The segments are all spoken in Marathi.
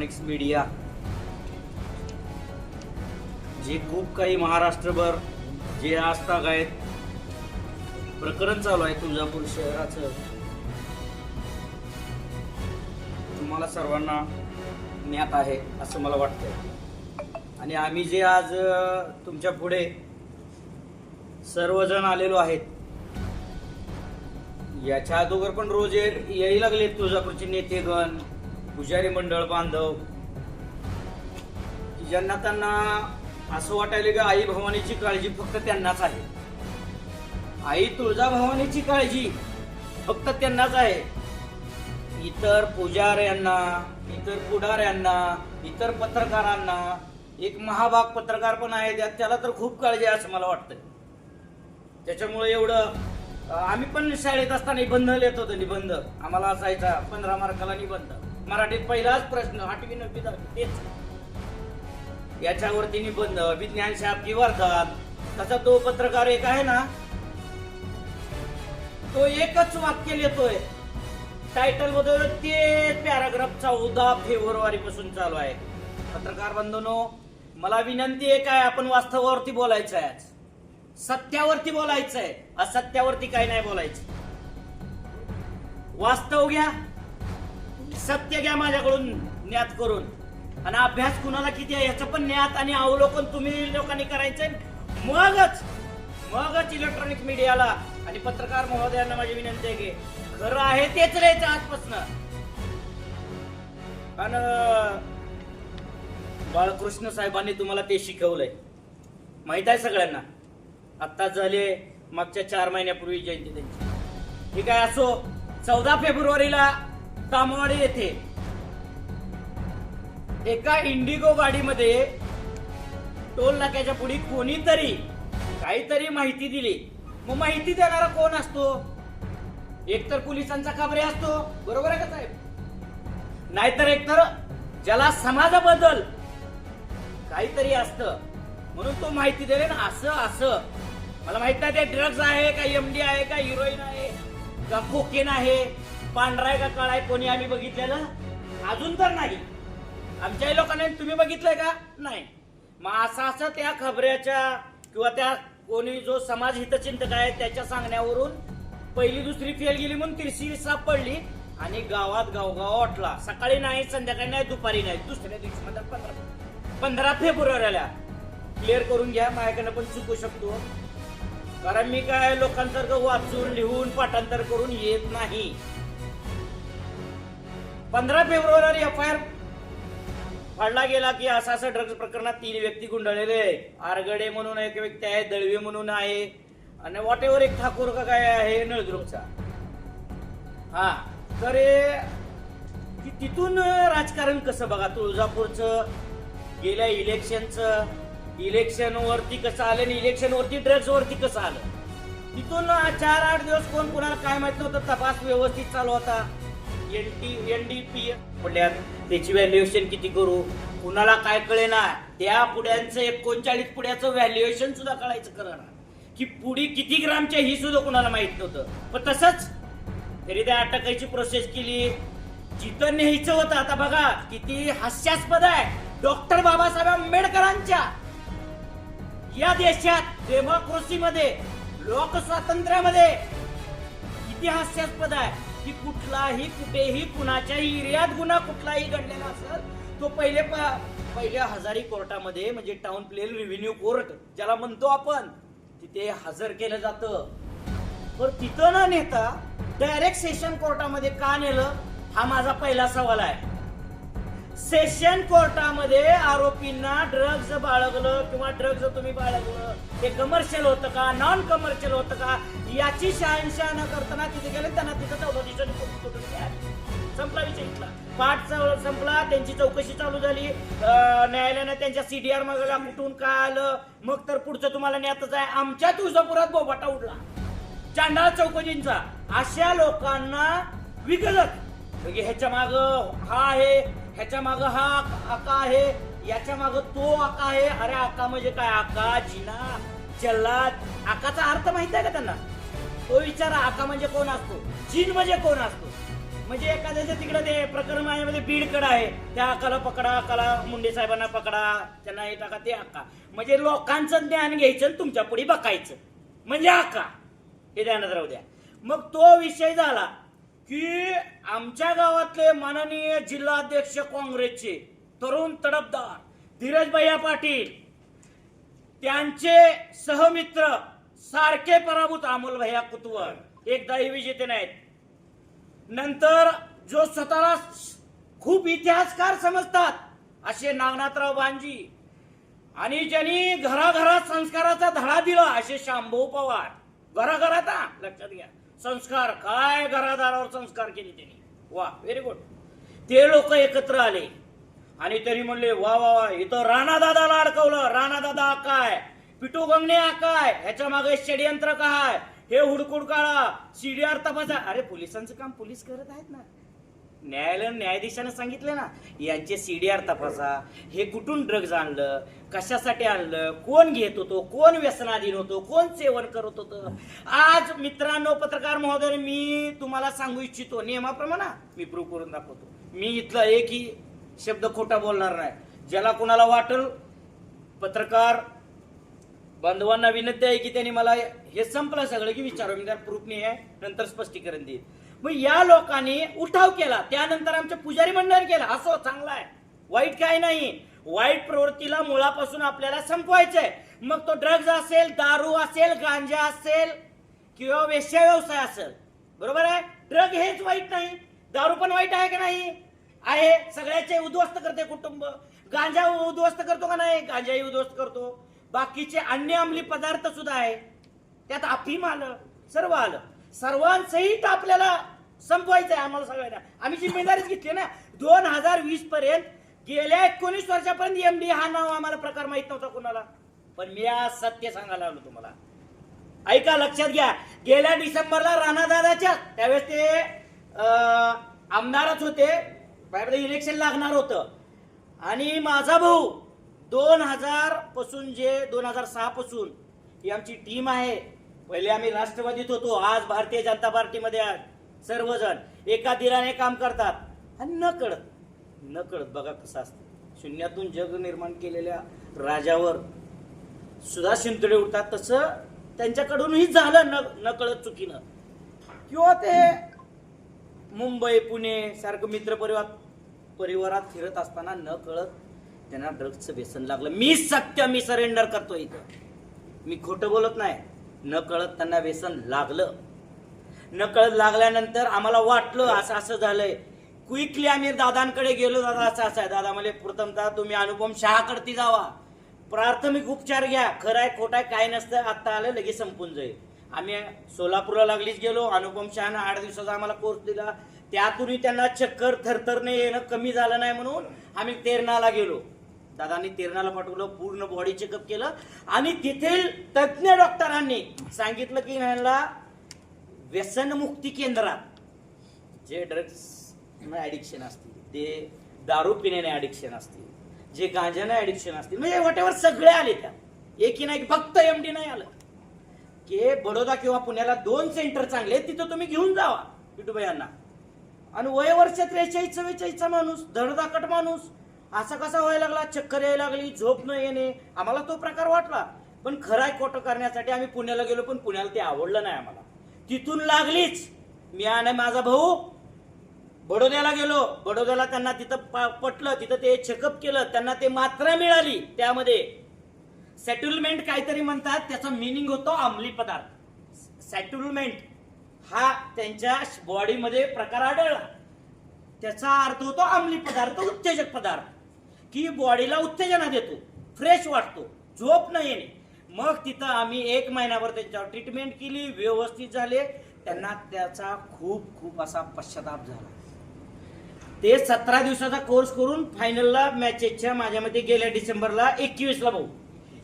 इलेक्ट्रॉनिक्स मीडिया जे खूप काही महाराष्ट्रभर जे आजताग आहेत प्रकरण चालू आहे तुळजापूर शहराचं. तुम्हाला सर्वांना ज्ञात आहे असं मला वाटतं आणि आम्ही जे आज तुमच्यापुढे सर्वजण आलेलो आहेत याच्या अगोदर पण रोज ये- यायला लागले तुळजापूरचे नेतेगण पुजारी मंडळ बांधव. की ज्यांना त्यांना असं वाटायला की आई भवानीची काळजी फक्त त्यांनाच आहे. आई तुळजा भवानीची काळजी फक्त त्यांनाच आहे. इतर पुजाऱ्यांना इतर पुढाऱ्यांना इतर पत्रकारांना एक महाभाग पत्रकार पण आहे त्यात त्याला तर खूप काळजी आहे असं मला वाटतं त्याच्यामुळे एवढं आम्ही पण शाळेत असताना निबंध लिहित होतो निबंध. आम्हाला असायचा पंधरा मार्काला निबंध. मराठीत पहिलाच प्रश्न आठवी नववी दहावी तेच. याच्यावरती निबंध विज्ञान शाब्दी वर्धात तसा तो पत्रकार एक आहे ना? तो एकच वाक्य लिहितोय. टायटल बदल ते पॅराग्राफ चौदा फेब्रुवारी पासून चालू आहे. पत्रकार बंधूंनो मला विनंती आहे काय आपण वास्तवावरती बोलायचं आहे आज. सत्यावरती बोलायचंय असत्यावरती काही नाही बोलायचं. वास्तव घ्या. सत्य घ्या माझ्याकडून ज्ञात करून. आणि अभ्यास कुणाला किती आहे याचं पण ज्ञात आणि अवलोकन तुम्ही लोकांनी करायचंय. मगच मगच इलेक्ट्रॉनिक मीडियाला आणि पत्रकार महोदयांना माझी विनंती आहे की खरं आहे तेच राहायचं आजपासून. आणि बाळकृष्ण साहेबांनी तुम्हाला ते शिकवलंय. माहीत आहे सगळ्यांना? आत्ताच झाले मागच्या चार महिन्यापूर्वी जयंती त्यांची. ठीक आहे असो चौदा फेब्रुवारीला तामवाडी येथे एका इंडिगो गाडीमध्ये टोल नाक्याच्या पुढे कोणीतरी काहीतरी माहिती दिली. मग माहिती देणारा कोण असतो? एकतर पोलिसांचा खबरे असतो. बरोबर आहे का साहेब? नाहीतर एकतर ज्याला समाजाबद्दल काहीतरी असतं. म्हणून तो माहिती दिले ना असं असं. मला माहीत नाही ते ड्रग्ज आहे का एमडी आहे का हिरोईन आहे का कोकेन आहे. पांढराय का काळाय कोणी आम्ही बघितलेलं? अजून तर नाही. आमच्याही लोकांनी तुम्ही बघितलंय का? नाही. मग असं असं त्या खबऱ्याच्या किंवा त्या कोणी जो समाज हितचिंतक आहे त्याच्या सांगण्यावरून पहिली दुसरी फेल गेली म्हणून तिरशी सापडली आणि गावात गावगाव वाटला सकाळी नाही संध्याकाळी नाही दुपारी नाही. दुसऱ्या दिवशी म्हणजे पंधरा पंधरा फेब्रुवारीला क्लिअर करून घ्या माझ्याकडनं पण चुकू शकतो. कारण मी काय लोकांसारखं वाचून लिहून पाठांतर करून येत नाही. पंधरा फेब्रुवारी एफ आय आर फाडला गेला की असं असं ड्रग्ज प्रकरणात तीन व्यक्ती गुंडाळलेले आहे. आरगडे म्हणून एक व्यक्ती आहे दळवे म्हणून आहे. आणि वॉट एव्हर एक ठाकूर का काय आहे नळदुर्गचा. हा तर तिथून राजकारण कसं बघा? तुळजापूरचं गेल्या इलेक्शनचं इलेक्शनवरती कसं आलं आणि इलेक्शनवरती ड्रग्जवरती कसं आलं? तिथून चार आठ दिवस कोण कोणाला काय माहीत नव्हतं तपास व्यवस्थित चालू होता. N T N D P पुण्यात. त्याची व्हॅल्युएशन किती करू? कुणाला काय कळेना त्या पुड्यांचं एकोणचाळीस पुड्याचं व्हॅल्युएशन सुद्धा कळायचं कळणार की पुढी किती ग्रामच्या ही सुद्धा कुणाला माहीत नव्हतं. पण तसंच तरी त्या अटकायची प्रोसेस केली. जिथं न्यायचं होतं आता बघा किती हास्यास्पद आहे. डॉक्टर बाबासाहेब आंबेडकरांच्या या देशात डेमोक्रेसीमध्ये लोक स्वातंत्र्यामध्ये किती हास्यास्पद आहे. की कुठलाही कुठेही कुणाच्याही एरियात गुन्हा कुठलाही घडलेला असेल तो पहिले प- पहिल्या हजारी कोर्टामध्ये म्हणजे टाउन प्लेल रेव्हेन्यू कोर्ट ज्याला म्हणतो आपण तिथे हजर केलं जातं. पण तिथं न नेता डायरेक्ट सेशन कोर्टामध्ये का नेलं हा माझा पहिला सवाल आहे. सेशन कोर्टामध्ये आरोपींना ड्रग्ज बाळगलं किंवा ड्रग्ज तुम्ही बाळगलं ते कमर्शियल होतं का नॉन कमर्शियल होतं का याची शहानिशा न करताना तिथे गेले त्यांना तिथं चौदा संपला विषय इथला. पाठ संपला त्यांची चौकशी चालू झाली. न्यायालयानं त्यांच्या सीडीआर मागला कुठून काय आलं मग तर पुढचं तुम्हाला न्यातच आहे आमच्या तुळजापुरात बोबाटा उडला. चांडाळ चौकशींचा. अशा लोकांना विकलत. म्हणजे ह्याच्या माग हा आहे ह्याच्या माग हा आका आहे. याच्या माग तो आका आहे. अरे आका म्हणजे काय? आका जिना जल्लाद. आकाचा अर्थ माहीत आहे का त्यांना? तो विचारा आका म्हणजे कोण असतो? जिन म्हणजे कोण असतो? म्हणजे एखाद्याचं तिकडे ते प्रकरण माझ्यामध्ये बीडकडे आहे. त्या आकाला पकडा आकाला मुंडे साहेबांना पकडा. त्यांना हे टाका ते अक्का म्हणजे लोकांचं ज्ञान घ्यायचं आणि तुमच्यापुढे बघायचं. म्हणजे अक्का हे ध्यानात राहू द्या. मग तो विषय झाला. की आमच्या गावातले माननीय जिल्हाध्यक्ष काँग्रेसचे तरुण तडफदार धीरज भैया पाटील त्यांचे सहमित्र सारखे पराभूत अमोल भैया कुतवर. एकदाही विजेते नाहीत. नंतर जो स्वतःला खूप इतिहासकार समजतात असे नागनाथराव बांजी. आणि ज्यांनी घराघरात संस्काराचा धडा दिला असे शांभू पवार. घराघरात लक्षात घ्या. संस्कार काय घरादारावर संस्कार केले त्यांनी? वा व्हेरी गुड ते लोक एकत्र आले. आणि तरी म्हणले वा वा वा इथं राणा दादाला अडकवलं. राणा दादा काय पिटू गंगणे काय ह्याच्या मागे षडयंत्र काय? हे हुडकुड काढा. सीडीआर तपासा. अरे पोलिसांचं काम पोलीस करत आहेत ना. न्यायालय न्यायाधीशाने सांगितलं ना यांचे सीडीआर तपासा. हे कुठून ड्रग्ज आणलं? कशासाठी आणलं? कोण घेत होतो? कोण व्यसनाधीन होतो? कोण सेवन करत होतं? आज मित्रांनो पत्रकार महोदय मी तुम्हाला सांगू इच्छितो नियमाप्रमाणे मी प्रूव्ह करून दाखवतो. मी इथला एकही शब्द खोटा बोलणार नाही. ज्याला कोणाला वाटल पत्रकार बांधवांना विनंती आहे की त्यांनी मला हे संपलं सगळं की विचारू मी त्याला प्रूफ नाही आहे नंतर स्पष्टीकरण देईल. मग या लोकांनी उठाव केला. त्यानंतर आमच्या पुजारी मंडळ केला. असो चांगला आहे. वाईट काय नाही. वाईट प्रवृत्तीला मुळापासून आपल्याला संपवायचंय. मग तो ड्रग्ज असेल दारू असेल गांजा असेल किंवा वेश्या व्यवसाय असेल. बरोबर आहे? ड्रग हेच वाईट नाही. दारू पण वाईट आहे का नाही? आहे. सगळ्याचे उद्ध्वस्त करते कुटुंब. गांजा उद्ध्वस्त करतो का नाही? गांजाही उद्ध्वस्त करतो. बाकीचे अन्य अंमली पदार्थ सुद्धा आहे. त्यात अफीम आलं सर्व आलं. सर्वांसहित आपल्याला संपवायचं आहे आम्हाला सगळ्यांना. आम्ही जिम्मेदारीच घेतली ना. दोन हजार वीस पर्यंत गेल्या एकोणीस वर्षापर्यंत एम डी हा नाव आम्हाला प्रकार माहीत नव्हता कोणाला. पण मी आज सत्य सांगायला आलो तुम्हाला. ऐका लक्षात घ्या. गेल्या डिसेंबरला राणादादाच्या त्यावेळेस ते आमदारच होते. बाहेर इलेक्शन लागणार होतं. आणि माझा भाऊ दोन हजारपासून जे दोन हजार सहा पासून ही आमची टीम आहे. पहिले आम्ही राष्ट्रवादीत होतो आज भारतीय जनता पार्टीमध्ये आहे सर्वजण एका दिराने काम करतात. आणि न कळत न कळत बघा कसं असतं. शून्यातून जग निर्माण केलेल्या राजावर सुद्धा शिंतडे उठतात तसं त्यांच्याकडूनही झालं न न कळत चुकीनं. किंवा ते मुंबई पुणे सारखं मित्र परिवार परिवारात फिरत असताना न कळत त्यांना ड्रग्सचं व्यसन लागलं. मी सत्य मी सरेंडर करतो इथं. मी खोटं बोलत नाही. न कळत त्यांना व्यसन लागलं. न कळत लागल्यानंतर आम्हाला वाटलं असं असं झालंय. क्विकली आम्ही दादांकडे गेलो दादा असं असं आहे. दादा मला प्रथमतः तुम्ही अनुपम शहाकडती जावा. प्राथमिक उपचार घ्या. खरं आहे खोटं आहे काय नसतं. आत्ता आलं लगेच संपून जाईल. आम्ही सोलापूरला लागलीच गेलो. अनुपम शहानं आठ दिवसाचा आम्हाला कोर्स दिला. त्यातूनही त्यांना चक्कर थरथरणे येणं कमी झालं नाही म्हणून आम्ही तेरणाला गेलो. दादांनी तेरणाला पाठवलं पूर्ण बॉडी चेकअप केलं. आणि तेथील तज्ज्ञ डॉक्टरांनी सांगितलं की ह्याला व्यसनमुक्ती केंद्रात जे ड्रग्स ॲडिक्शन असतील ते दारू पिण्याने ॲडिक्शन असतील जे गांजाने ॲडिक्शन असतील म्हणजे वॉटेवर सगळे आले त्या. एकी नाही फक्त एम डी नाही आलं. की बडोदा किंवा पुण्याला दोन सेंटर चांगले तिथं तुम्ही घेऊन जावा पिटूबाई यांना. आणि वय वर्ष त्रेचाळीस चव्वेचाळीसचा माणूस धडधाकट माणूस असा कसा व्हायला लागला? चक्कर यायला लागली झोप न येणे. आम्हाला तो प्रकार वाटला. पण खराय खोटं करण्यासाठी आम्ही पुण्याला गेलो पण पुण्याला ते आवडलं नाही आम्हाला. तिथून लागलीच. मी आणि माझा भाऊ बडोद्याला गेलो. बडोद्याला त्यांना तिथं प- पटलं. तिथं ते चेकअप केलं. त्यांना ते मात्रा मिळाली. त्यामध्ये सेटलमेंट काहीतरी म्हणतात. त्याचा मिनिंग होतो अंमली पदार्थ. सेटलमेंट हा त्यांच्या बॉडीमध्ये प्रकार आढळला. त्याचा अर्थ होतो अंमली पदार्थ उत्तेजक पदार्थ. की बॉडीला उत्तेजना देतो. फ्रेश वाटतो. झोप न येणे. मग तिथं आम्ही एक महिन्याभर त्यांच्यावर ट्रीटमेंट केली व्यवस्थित झाले. त्यांना त्याचा खूप खूप असा पश्चाताप झाला. ते सतरा दिवसाचा कोर्स करून फायनलला मॅचेसच्या माझ्या गेल्या डिसेंबरला एकवीसला भाऊ.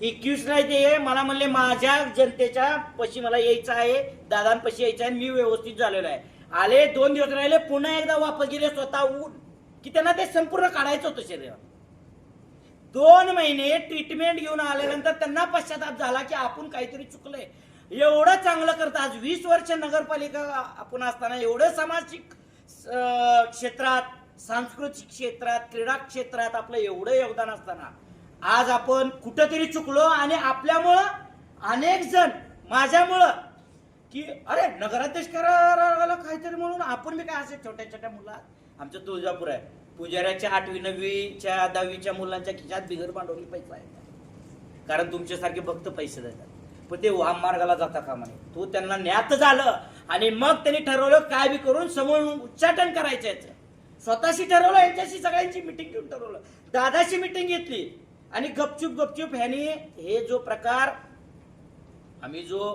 एकवीसला ते मला म्हणले माझ्या जनतेच्या पशी मला यायचं आहे. दादांपशी यायचं आहे. मी व्यवस्थित झालेलो आहे. आले दोन दिवस राहिले पुन्हा एकदा वापस गेले स्वतःहून. की त्यांना ते संपूर्ण काढायचं होतं शरीरात दोन महिने ट्रीटमेंट घेऊन आल्यानंतर त्यांना पश्चाताप झाला की आपण काहीतरी चुकलंय. एवढं चांगलं करतं आज वीस वर्ष नगरपालिका आपण असताना एवढं सामाजिक क्षेत्रात सांस्कृतिक क्षेत्रात क्रीडा क्षेत्रात आपलं एवढं योगदान असताना आज आपण कुठंतरी चुकलो आणि आपल्यामुळं अनेक जण माझ्यामुळं की अरे नगराध्यक्ष करायला काहीतरी म्हणून आपण मी काय असे छोट्या छोट्या मुला आमचं तुळजापूर आहे. पुजाऱ्याच्या आठवी नववीच्या दहावीच्या मुलांच्या खिशात बिगर भांडवली पैसा आहे. कारण तुमच्यासारखे फक्त पैसे देतात. पण ते वाम मार्गाला जाता कामा नये. तो त्यांना ज्ञात झालं आणि मग त्यांनी ठरवलं काय बी करून समोर उच्चाटन करायचं याचं. स्वतःशी ठरवलं यांच्याशी सगळ्यांची मिटिंग घेऊन ठरवलं. दादाशी मिटिंग घेतली आणि गपचूप गपचूप ह्यानी हे जो प्रकार आम्ही जो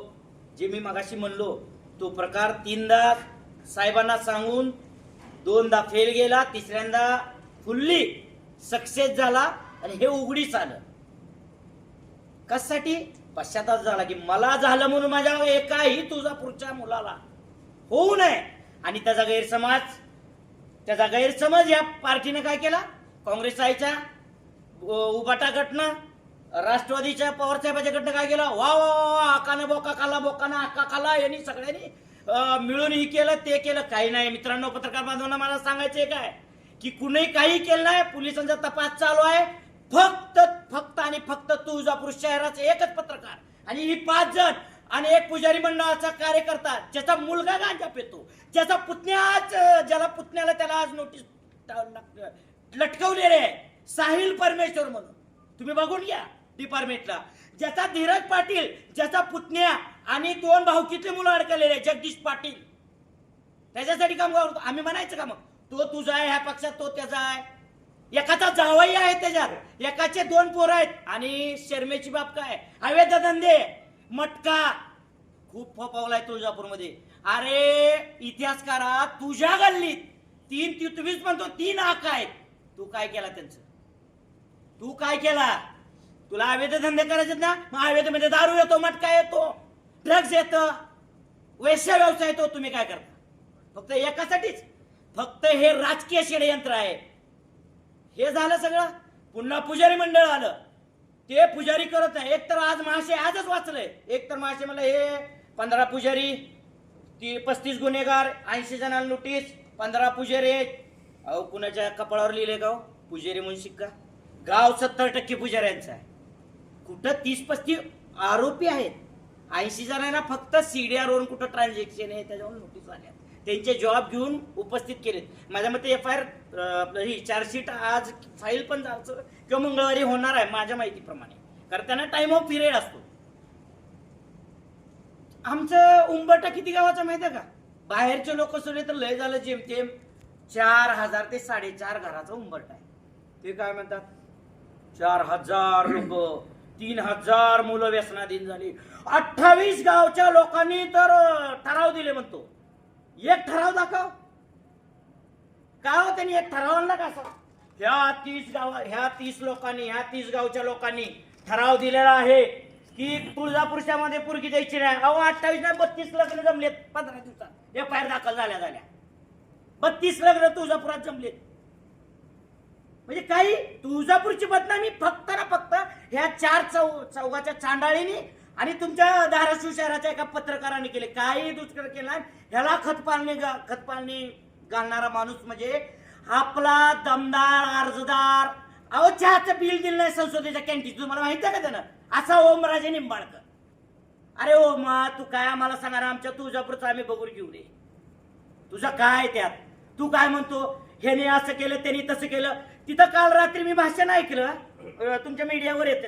जे मी मगाशी म्हणलो तो प्रकार तीनदा साहेबांना सांगून दोनदा फेल गेला तिसऱ्यांदा फुल्ली सक्सेस झाला आणि हे उघडीच आलं. कशासाठी? पश्चाताप झाला की मला झालं म्हणून माझ्या एकाही तुझा पुढच्या मुलाला होऊ नये. आणि त्याचा गैरसमाज त्याचा गैरसमज या पार्टीनं काय केला? काँग्रेस आईच्या उबाटा गटनं राष्ट्रवादीच्या पवार गटनं काय केलं? वा वा वा वा बोका खाला बोकाना आका खाला यांनी सगळ्यांनी मिळून ही केलं ते केलं काही नाही. मित्रांनो पत्रकार बांधवांना मला सांगायचंय काय? की कुणी काही केलं नाही पोलिसांचा तपास चालू आहे. फक्त फक्त आणि फक्त तुळजापूर शहराचे एकच पत्रकार आणि ही पाच जण आणि एक पुजारी मंडळाचा कार्यकर्ता ज्याचा मुलगा गांजा पेतो ज्याचा पुतण्या आज ज्याला पुतण्याला त्याला आज नोटीस लटकवलेले आहे. साहिल परमेश्वर म्हणून. तुम्ही बघून घ्या डिपार्टमेंटला ज्याचा धीरज पाटील ज्याचा पुतण्या आणि दोन भाऊ किती मुलं अडकलेले जगदीश पाटील. त्याच्यासाठी काम करतो. आम्ही म्हणायचं का मग? तो तुझा आहे ह्या पक्षात तो त्याचा आहे. एकाचा जावई आहे त्याच्यात. एकाचे दोन पोरं आहेत. आणि शर्मेची बाप काय? अवैध धंदे. मटका. खूप फोपावलाय तुळजापूरमध्ये. अरे इतिहासकारा तुझ्या गल्लीत तीन ती तुम्हीच म्हणतो तीन आक आहेत. तू काय केला त्यांचं? तू काय केला? तुला अवैध धंदे करायचे ना? मग अवैधमध्ये दारू येतो मटका येतो. ड्रग्ज येतं वैश्य व्यवसाय येतो तुम्ही काय करता? फक्त एकासाठीच. फक्त हे राजकीय षडयंत्र आहे. हे झालं सगळं. पुन्हा पुजारी मंडळ आलं. ते पुजारी करत नाही. एक तर आज महाशय आजच वाचलंय. एक तर महाशय मला हे पंधरा पुजारी ती पस्तीस गुन्हेगार ऐंशी जणांना नोटीस पंधरा पुजारी आहेत. अहो कुणाच्या कपाळावर लिहिले गाव हो? पुजारी म्हणून शिक्का. गाव सत्तर टक्के पुजाऱ्यांचा आहे. कुठं तीस पस्तीस आरोपी आहेत? ऐंशी जणांना फक्त सीडीआरवरून कुठं ट्रान्झॅक्शन आहे त्याच्यावर नोटीस आल्या त्यांचे जॉब घेऊन उपस्थित केलेत. माझ्या मते एफ आय आर आपलं ही चार्जशीट आज फाईल पण जायचं किंवा मंगळवारी होणार आहे माझ्या माहितीप्रमाणे. कारण त्यांना टाइम ऑफ पिरियड असतो. आमचं उंबरटा किती गावाचा माहिती आहे का? बाहेरचे लोक सोडले तर लय झालं जेमतेम चार हजार ते साडेचार घराचा उंबरटा आहे. ते काय म्हणतात? चार हजार लोक. तीन हजार मुलं व्यसनाधीन झाली. अठ्ठावीस गावच्या लोकांनी तर ठराव दिले म्हणतो. एक ठराव दाखव. का हो त्यांनी एक ठराव आणला का असा? ह्या तीस गाव ह्या तीस लोकांनी ह्या तीस गावच्या लोकांनी ठराव दिलेला आहे की तुळजापूरच्यामध्ये पुरगी द्यायची नाही. अहो अठ्ठावीस नाही बत्तीस लग्न जमलेत. पंधरा दिवसात. एफ आय आर दाखल झाल्या झाल्या. बत्तीस लग्न तुळजापुरात जमलेत. म्हणजे काही तुळजापूरची बदनामी फक्त ना फक्त ह्या चार चौ चौघाच्या चांडाळीने आणि तुमच्या धाराशिव शहराच्या एका पत्रकाराने केले. काही दुष्कर केला ह्याला खतपालनी खतपालनी घालणारा माणूस म्हणजे आपला दमदार अर्जदार. अहो चहाचं बिल दिलं नाही संसदेच्या कॅन्टीन तुम्हाला माहिती आहे का त्यानं? असा ओमराजे निंबाळकर. अरे ओ मा तू काय आम्हाला सांगणार? आमच्या तुळजापूरचं आम्ही बघून घेऊ रे तुझं काय त्यात? तू काय म्हणतो? ह्याने असं केलं त्याने तसं केलं. तिथं काल रात्री मी भाषण ऐकलं तुमच्या मीडियावर येते.